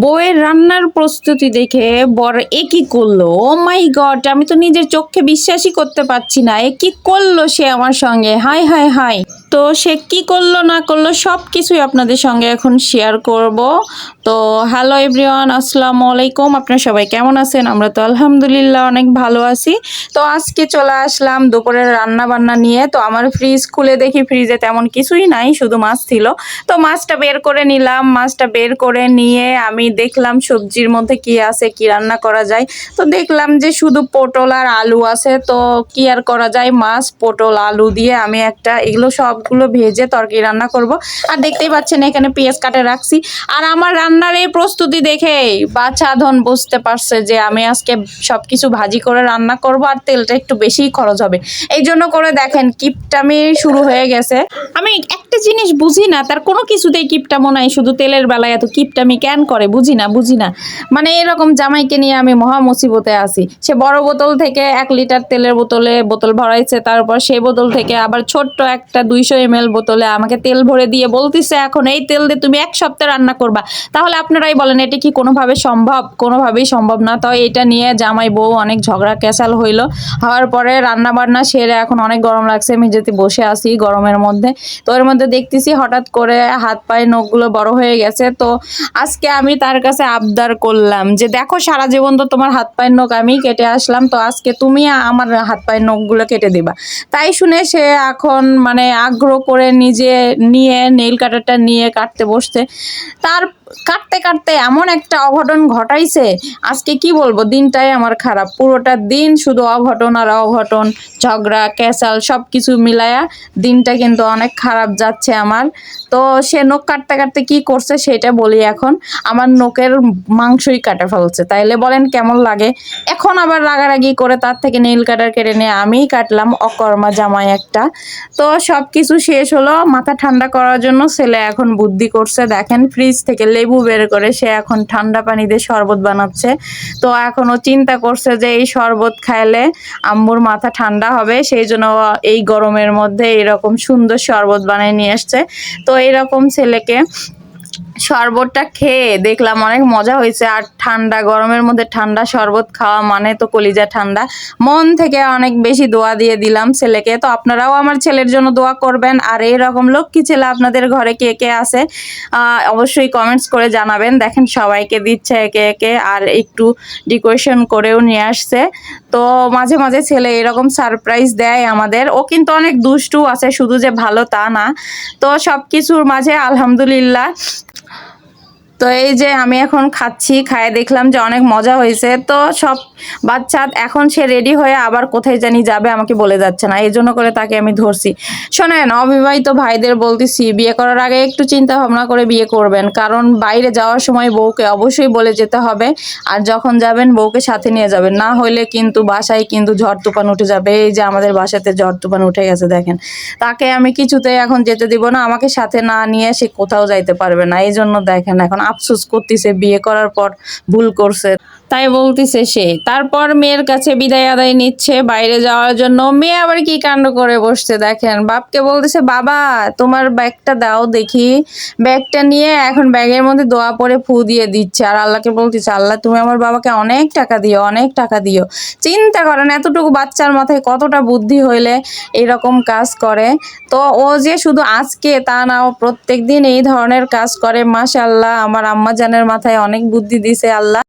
বউয়ের রান্নার প্রস্তুতি দেখে বর এ কি করল? ও মাই গড, আমি তো নিজের চোখে বিশ্বাসই করতে পারছি না। এ কি করল সে আমার সঙ্গে? হাই হাই হাই তো সে কি করল, না করল সব কিছুই আপনাদের সঙ্গে এখন শেয়ার করব। তো হ্যালো এভরিওয়ান আসসালামু আলাইকুম। আপনারা সবাই কেমন আছেন? আমরা তো আলহামদুলিল্লাহ অনেক ভালো আছি। তো আজকে চলে আসলাম দুপুরের রান্না বান্না নিয়ে। তো আমার ফ্রিজ খুলে দেখি ফ্রিজে তেমন কিছুই নাই, শুধু মাছ ছিল। তো মাছটা বের করে নিলাম। মাছটা বের করে নিয়ে আমি দেখলাম সবজির মধ্যে কি আছে, কি রান্না করা যায়। তো দেখলাম যে শুধু পটল আর আলু আছে। তো কি আর করা যায়? মাছ, পটল, আলু দিয়ে আমি একটা, এগুলো সবগুলো ভেজে তরকারি রান্না করব। আর দেখতেই পাচ্ছেন এখানে পেঁয়াজ কাটে রাখছি। আর আমার রান্নার এই প্রস্তুতি দেখে বাছা ধন বুঝতে পারছে যে আমি আজকে সব কিছু ভাজি করে রান্না করব আর তেলটা একটু বেশি খরচ হবে। এই জন্য করে দেখেন কিপটা আমি শুরু হয়ে গেছে। আমি একটা জিনিস বুঝি না, তার কোনো কিছুতেই কিপটা মনে হয়, শুধু তেলের বেলায় এত কিপটামি ক্যান করে, বুঝি না বুঝি না। মানে এরকম জামাইকে নিয়ে আমি মহা মুসিবতে আছি। সে বড় বোতল থেকে এক লিটার তেলের বোতলে বোতল ভরাইছে, তারপর সেই বোতল থেকে আবার ছোট্ট একটা দুইশো এম বোতলে আমাকে তেল ভরে দিয়ে বলতেছে, এখন এই তেল দিয়ে তুমি এক সপ্তাহ রান্না করবা। তাহলে আপনারাই বলেন, এটা কি কোনোভাবে সম্ভব? কোনোভাবেই সম্ভব না। তো এটা নিয়ে জামাই বউ অনেক ঝগড়া ক্যাসাল হইল। হওয়ার পরে রান্না বান্না সেরে এখন অনেক গরম লাগছে। আমি যেতে বসে আসি গরমের মধ্যে। তো এর মধ্যে দেখতেছি হঠাৎ করে হাত পায়ে নখগুলো বড় হয়ে গেছে। তো আজকে আমি তার কাছে আবদার করলাম যে, দেখো, সারা জীবন তো তোমার হাত পায়ের নখ আমি কেটে আসলাম, তো আজকে তুমি আমার হাত পায়ের নখগুলো কেটে দিবা। তাই শুনে সে এখন মানে আগ্রহ করে নিজে নিয়ে, নেইল কাটারটা নিয়ে কাটতে বসছে। তার কাটতে কাটতে এমন একটা অঘটন ঘটাইছে, আজকে কি বলব? দিনটাই আমার খারাপ। পুরোটা দিন শুধু অঘটন আর অঘটন, ঝগড়া, ক্যাসাল সব কিছু মিলায়া দিনটা কিন্তু অনেক খারাপ যাচ্ছে আমার। তো সে নখ কাটতে কাটতে কি করছে সেটা বলি এখন। আমার নখের মাংসই কাটা ফেলছে। তাইলে বলেন কেমন লাগে? এখন আবার রাগারাগি করে তার থেকে নীল কাটার কেটে নিয়ে আমিই কাটলাম, অকর্মা জামাই একটা। তো সব কিছু শেষ হলো, মাথা ঠান্ডা করার জন্য ছেলে এখন বুদ্ধি করছে। দেখেন ফ্রিজ থেকে লেবু বের করে সে এখন ঠান্ডা পানি দিয়ে শরবত বানাচ্ছে। তো এখন ও চিন্তা করছে যে এই শরবত খাইলে আম্মুর মাথা ঠান্ডা হবে, সেই জন্য এই গরমের মধ্যে এরকম সুন্দর শরবত বানিয়ে নিয়ে আসছে। তো এরকম ছেলেকে শরবতটা খেয়ে দেখলাম অনেক মজা হয়েছে। আর ঠান্ডা, গরমের মধ্যে ঠান্ডা শরবত খাওয়া মানে তো কলিজা ঠান্ডা। মন থেকে অনেক বেশি দোয়া দিয়ে দিলাম ছেলেকে। তো আপনারাও আমার ছেলের জন্য দোয়া করবেন। আর এইরকম লক্ষ্মী ছেলে আপনাদের ঘরে কে কে আছে অবশ্যই কমেন্টস করে জানাবেন। দেখেন সবাইকে দিচ্ছে একে একে, আর একটু ডেকোরেশন করেও নিয়ে আসছে। তো মাঝে মাঝে ছেলে এরকম সারপ্রাইজ দেয় আমাদের। ও কিন্তু অনেক দুষ্টু আছে, শুধু যে ভালো তা না। তো সব কিছুর মাঝে আলহামদুলিল্লাহ। তো এই যে আমি এখন খাচ্ছি, খায়ে দেখলাম যে অনেক মজা হয়েছে। তো সব বাচ্চা এখন সে রেডি হয়ে আবার কোথায় জানি যাবে আমাকে বলে যাচ্ছে না। এই জন্য করে তাকে আমি ধরছি। শোনেন, অবিবাহিত ভাইদের বলতেছি, বিয়ে করার আগে একটু চিন্তা ভাবনা করে বিয়ে করবেন। কারণ বাইরে যাওয়ার সময় বউকে অবশ্যই বলে যেতে হবে। আর যখন যাবেন, বউকে সাথে নিয়ে যাবেন। না হইলে কিন্তু বাসায় কিন্তু ঝড় তুফান উঠে যাবে। এই যে আমাদের বাসাতে ঝড় তুফান উঠে গেছে, দেখেন। তাকে আমি কিছুতেই এখন যেতে দিব না। আমাকে সাথে না নিয়ে সে কোথাও যাইতে পারবে না। এই জন্য দেখেন এখন আফসোস করতেছে বিয়ে করার পর ভুল করছে। তাই বলতেছে সে। তারপর মেয়ের কাছে বিদায় আদায় নিচ্ছে, বাইরে যাওয়ার জন্য। মেয়ে আবার কি কাণ্ড করে বসছে দেখেন। বাপকে বলতেছে, বাবা, তোমার ব্যাগটা দাও দেখি। ব্যাগটা নিয়ে এখন ব্যাগের মধ্যে দোয়া পরে ফু দিয়ে দিচ্ছে। আর আল্লাহকে বলতেছে, আল্লাহ, তুমি আমার বাবাকে অনেক টাকা দিও, অনেক টাকা দিও। চিন্তা করেন, এতটুকু বাচ্চার মাথায় কতটা বুদ্ধি হইলে এরকম কাজ করে? তো ও যে শুধু আজকে তা না, ও প্রত্যেক দিন এই ধরনের কাজ করে। মাশাল্লাহ আমার আম্মা জানের মাথায় অনেক বুদ্ধি দিছে আল্লাহ।